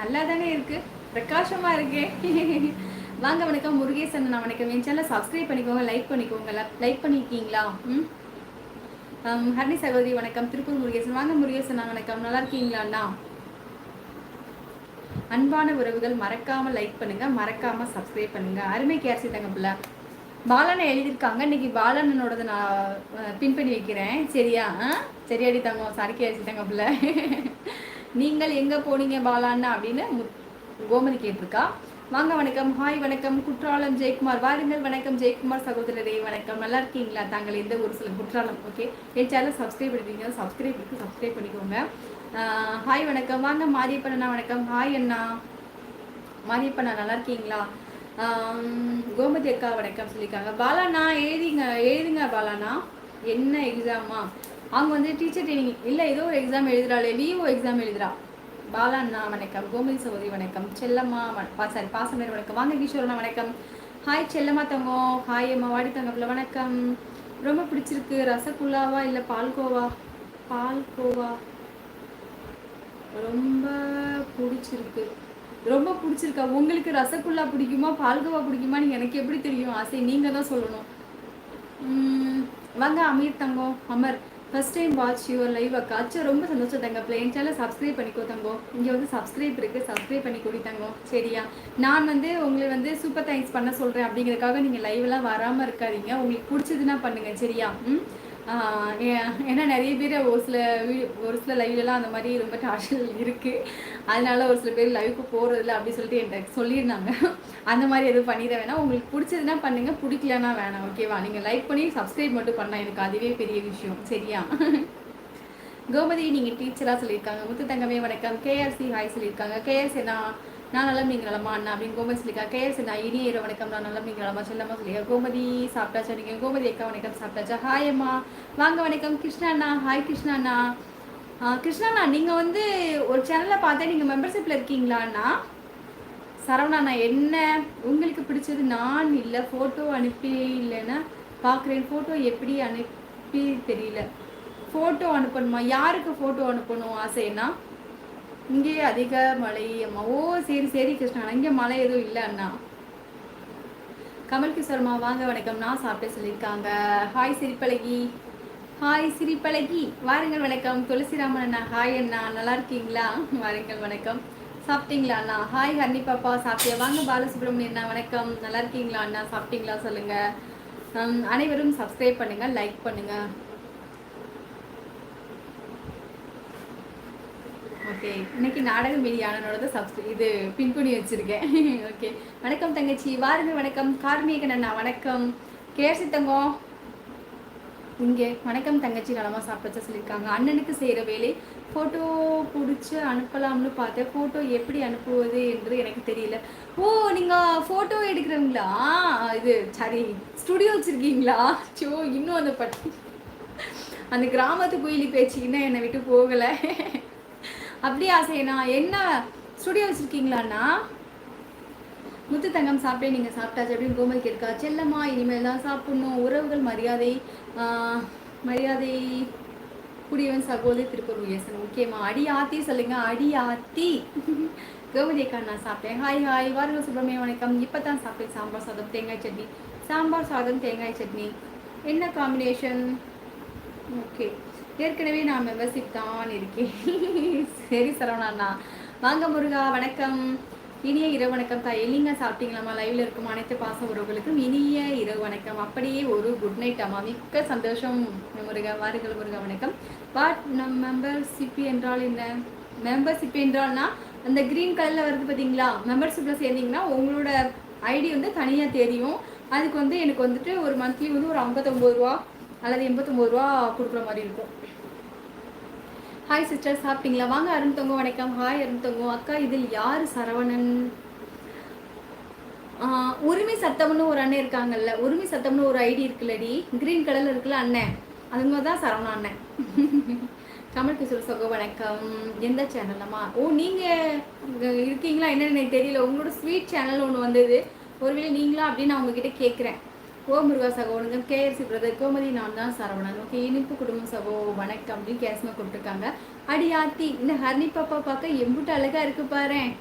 நல்லா தானே இருக்கு. பிரகாசமா இருக்கே. வாங்க வணக்கம் முருகேசன் நான் வணக்கம். என் சேனல் சப்ஸ்கிரைப் பண்ணிக்கோங்க லைக் பண்ணிக்கோங்க. லைக் பண்ணிருக்கீங்களா? ம்? Um, ஹர்னி சகோதரி வணக்கம். திருப்பூர் முருகேசன். வாங்க முருகேசன் நான் வணக்கம். நல்லா இருக்கீங்களா அண்ணா? அன்பான உறவுகள் மறக்காம லைக் பண்ணுங்க. மறக்காம சப்ஸ்கிரைப் பண்ணுங்க. அருமை கேர்சி தங்க பாலனை எழுதியிருக்காங்க. இன்னைக்கு பாலனோடது நான் பின் பண்ணி வைக்கிறேன். சரியா? சரியாடி தங்கம். சரக்கி அரிசி தங்க நீங்கள் எங்க போனீங்க பாலாண்ணா அப்படின்னு கோமதி கேட்டிருக்கா. வாங்க வணக்கம். ஹாய் வணக்கம். குற்றாலம் ஜெயக்குமார். வாருங்கள். வணக்கம் ஜெயக்குமார் சகோதரரே. வணக்கம். நல்லா இருக்கீங்களா? தாங்கள் எந்த ஒரு சில குற்றாலம். ஓகே என் சேனல் சப்ஸ்கிரைப் பண்ணிருக்கீங்க சப்ஸ்கிரைப் இருக்கு சப்ஸ்கிரைப் பண்ணிக்கோங்க. ஹாய் வணக்கம். வாங்க மாரியப்பன் அண்ணா வணக்கம். ஹாய் அண்ணா. மாரியப்பண்ணா நல்லா இருக்கீங்களா? கோமதி அக்கா வணக்கம் சொல்லியிருக்காங்க. பாலாண்ணா எழுதிங்க எழுதுங்க பாலாண்ணா. என்ன எக்ஸாமா அவங்க வந்து டீச்சர் ட்ரைனிங் இல்லை ஏதோ ஒரு எக்ஸாம் எழுதுறாளே விஓ எக்ஸாம் எழுதுறா. பாலாண்ணா வணக்கம். கோமதி சகோதரி வணக்கம். செல்லம்மா சாரி பாசமேர் வணக்கம். வாங்க கிஷோரண்ணா வணக்கம். ஹாய் செல்லம்மா தங்கம். ஹாய் அம்மா வாடி தங்கப்பில் வணக்கம். ரொம்ப பிடிச்சிருக்கு. ரசகுல்லாவா இல்லை பால்கோவா? பால்கோவா. ரொம்ப பிடிச்சிருக்கு. ரொம்ப பிடிச்சிருக்கா. உங்களுக்கு ரசகுல்லா பிடிக்குமா பால்கோவா பிடிக்குமான்னு எனக்கு எப்படி தெரியும்? ஆசை. நீங்கள் தான் சொல்லணும் வாங்க அமீர் தங்கம் Amar. First time watch your live அக்காச்சும் ரொம்ப சந்தோஷம் தங்க. பிளேன் சேனல் சப்ஸ்கிரைப் பண்ணிக்கோ தங்கோ. இங்கே வந்து சப்ஸ்கிரைப் இருக்குது சப்ஸ்கிரைப் பண்ணி கொடி தங்கோ. சரியா? நான் வந்து உங்களை வந்து சூப்பர் தேங்க்ஸ் பண்ண சொல்கிறேன் அப்படிங்கிறதுக்காக நீங்கள் லைவ்லாம் வராமல் இருக்காதீங்க. உங்களுக்கு பிடிச்சதுன்னா பண்ணுங்க. சரியா? ம்? ஏன்னா நிறைய பேர் ஒரு சில வீ- ஒரு சில லைவ்லலாம் அந்த மாதிரி ரொம்ப டார்ச்சல் இருக்குது அதனால ஒரு சில பேர் லைவுக்கு போகிறதில்ல அப்படின்னு சொல்லிட்டு என்கிட்ட சொல்லியிருந்தாங்க. அந்த மாதிரி எதுவும் பண்ணிட வேணாம். உங்களுக்கு பிடிச்சதுன்னா பண்ணுங்கள் பிடிக்கலன்னா வேணாம். ஓகேவா நீங்கள் லைக் பண்ணி சப்ஸ்கிரைப் மட்டும் பண்ணால் எனக்கு அதுவே பெரிய விஷயம். சரியா? கோமதி நீங்கள் டீச்சராக சொல்லியிருக்காங்க. முத்து தங்கமே வணக்கம் கேஆர்சி ஹாய் சொல்லியிருக்காங்க. கேஆர்சி என்ன நான் நல்லா நீங்கள் நலமா அண்ணா அப்படின்னு கோமதி சொல்லிக்கா கேஎஸ் நான் இனிய இரவு வணக்கம் நான் நலம் நீங்கள் நலமா செல்லம்மா சொல்லிக்கா கோமதி சாப்பிட்டாச்சா நீங்கள் கோமதி அக்கா வணக்கம் சாப்பிட்டாச்சா? ஹாய் அம்மா. வாங்க வணக்கம். கிருஷ்ணா அண்ணா. ஹாய் கிருஷ்ணா அண்ணா. கிருஷ்ணா அண்ணா நீங்கள் வந்து ஒரு சேனலில் பார்த்தேன். நீங்கள் மெம்பர்ஷிப்பில் இருக்கீங்களா அண்ணா? சரவணா என்ன? உங்களுக்கு பிடிச்சது நான் இல்லை ஃபோட்டோ அனுப்பி இல்லைன்னா பார்க்குறேன். ஃபோட்டோ எப்படி அனுப்பி தெரியல. ஃபோட்டோ அனுப்பணுமா? யாருக்கு ஃபோட்டோ அனுப்பணும் ஆசைன்னா? இங்கேயே அதிக மழை அம்மா ஓ சரி சரி கிருஷ்ணா இங்கே மழை எதுவும் இல்லை அண்ணா. கமல் கிஷோர்மா வாங்க வணக்கம். நான் சாப்பிட்டு சொல்லியிருக்காங்க. ஹாய் சிரிப்பழகி. ஹாய் சிரிப்பழகி. வாருங்கள் வணக்கம். துளசிராமன் அண்ணா ஹாய் அண்ணா. நல்லா இருக்கீங்களா? வாருங்கள் வணக்கம். சாப்பிட்டீங்களா அண்ணா? ஹாய் ஹர்னி பாப்பா சாப்பிட்டியா? வாங்க பாலசுப்ரமணியம் அண்ணா வணக்கம். நல்லா இருக்கீங்களா அண்ணா? சாப்பிட்டீங்களா சொல்லுங்கள் அனைவரும் சப்ஸ்கிரைப் பண்ணுங்கள் லைக் பண்ணுங்கள் ஓகே இன்னைக்கு நாடக மீடியானோட சப்ஸ்கிரை இது பின்புணி வச்சிருக்கேன். ஓகே வணக்கம் தங்கச்சி. வாருங்க வணக்கம். கார்மீகன் அண்ணா வணக்கம். கேர்சி தங்கம் இங்கே. வணக்கம் தங்கச்சி. நலமா சாப்பிட்டு சொல்லியிருக்காங்க. அண்ணனுக்கு செய்கிற வேலை. ஃபோட்டோ பிடிச்சி அனுப்பலாம்னு பார்த்தேன். ஃபோட்டோ எப்படி அனுப்புவது என்று எனக்கு தெரியல. ஓ நீங்கள் ஃபோட்டோ எடுக்கிறவங்களா? இது சரி. ஸ்டுடியோ வச்சுருக்கீங்களா? சோ இன்னும் அந்த பட்டி அந்த கிராமத்து குயிலி பேச்சுக்குன்னா இன்னும் என்னை விட்டு போகலை. அப்படியே ஆசையண்ணா. என்ன ஸ்டுடியோ வச்சுருக்கீங்களாண்ணா? முத்து தங்கம் சாப்பிட்டே நீங்கள் சாப்பிட்டாச்சு அப்படின்னு கோமல் கேட்கா. செல்லம்மா இனிமேல் தான் சாப்பிடணும். உறவுகள் மரியாதை மரியாதை குடியவன் சகோதரி திருப்பூர் உயசன் ஓகேம்மா அடி ஆத்தி சொல்லுங்க அடி ஆத்தி. கோமதி அக்கா நான் சாப்பிட்டேன். ஹாய் ஹாய் வாருங்க சுப்பிரமணிய வணக்கம். இப்போ தான் சாப்பிட்டேன். சாம்பார் சாதம் தேங்காய் சட்னி. சாம்பார் சாதம் தேங்காய் சட்னி. என்ன காம்பினேஷன் ஓகே ஏற்கனவே நான் மெம்பர்ஷிப் தான் இருக்கேன். சரி சரவணாண்ணா வாங்க முருகா வணக்கம். இனிய இரவு வணக்கம் தான் எல்லிங்க சாப்பிட்டீங்களாம்மா? லைவ்ல இருக்கும் அனைத்து பாச உறவுகளுக்கும் இனிய இரவு வணக்கம். அப்படியே ஒரு குட் நைட் அம்மா. மிக்க சந்தோஷம். முருகா வாருங்கள் முருகா வணக்கம். வாட் நம் மெம்பர்ஷிப் என்றால் என்ன? மெம்பர்ஷிப் என்றால்னா அந்த கிரீன் கலர்ல வருது பார்த்தீங்களா மெம்பர்ஷிப்ல சேர்ந்தீங்கன்னா உங்களோட ஐடி வந்து தனியாக தெரியும். அதுக்கு வந்து எனக்கு வந்துட்டு ஒரு மந்த்லி வந்து ஒரு ஐம்பத்தொம்பது ரூபா அல்லது எண்பத்தொம்பது ரூபா கொடுக்குற மாதிரி இருக்கும். ஹாய் சிஸ்டர் சாப்பிட்டீங்களா? வாங்க அருண் தொங்கும் வணக்கம். ஹாய் அருண் தொங்கும். அக்கா இதில் யார் சரவணன்? உரிமை சத்தம்னு ஒரு அண்ணன் இருக்காங்கல்ல. உரிமை சத்தம்னு ஒரு ஐடி இருக்குல்லடி. கிரீன் கலர்ல இருக்குல்ல அண்ணன். அதுங்க தான் சரவணா அண்ணன். கமல் கிஷோர் சகோ வணக்கம். எந்த சேனல்லம்மா ஓ நீங்கள் இருக்கீங்களா? என்னன்னு எனக்கு தெரியல. உங்களோட ஸ்வீட் சேனல் ஒன்று வந்தது. ஒருவேளை நீங்களா அப்படின்னு நான் உங்ககிட்ட கேட்குறேன் ஓ முருகா சகோனுங்க கேஎஸ்சி பிரதர் கோமதி நான் தான் சரவணன். ஓகே இனிப்பு குடும்பம் சகோ வணக்கம் அப்படின்னு கேஸ்மா கூப்பிட்டுருக்காங்க அடி ஆத்தி இந்த ஹர்னி பாப்பா பார்க்க எம்புட்டு அழகா இருக்கு பாரேன்.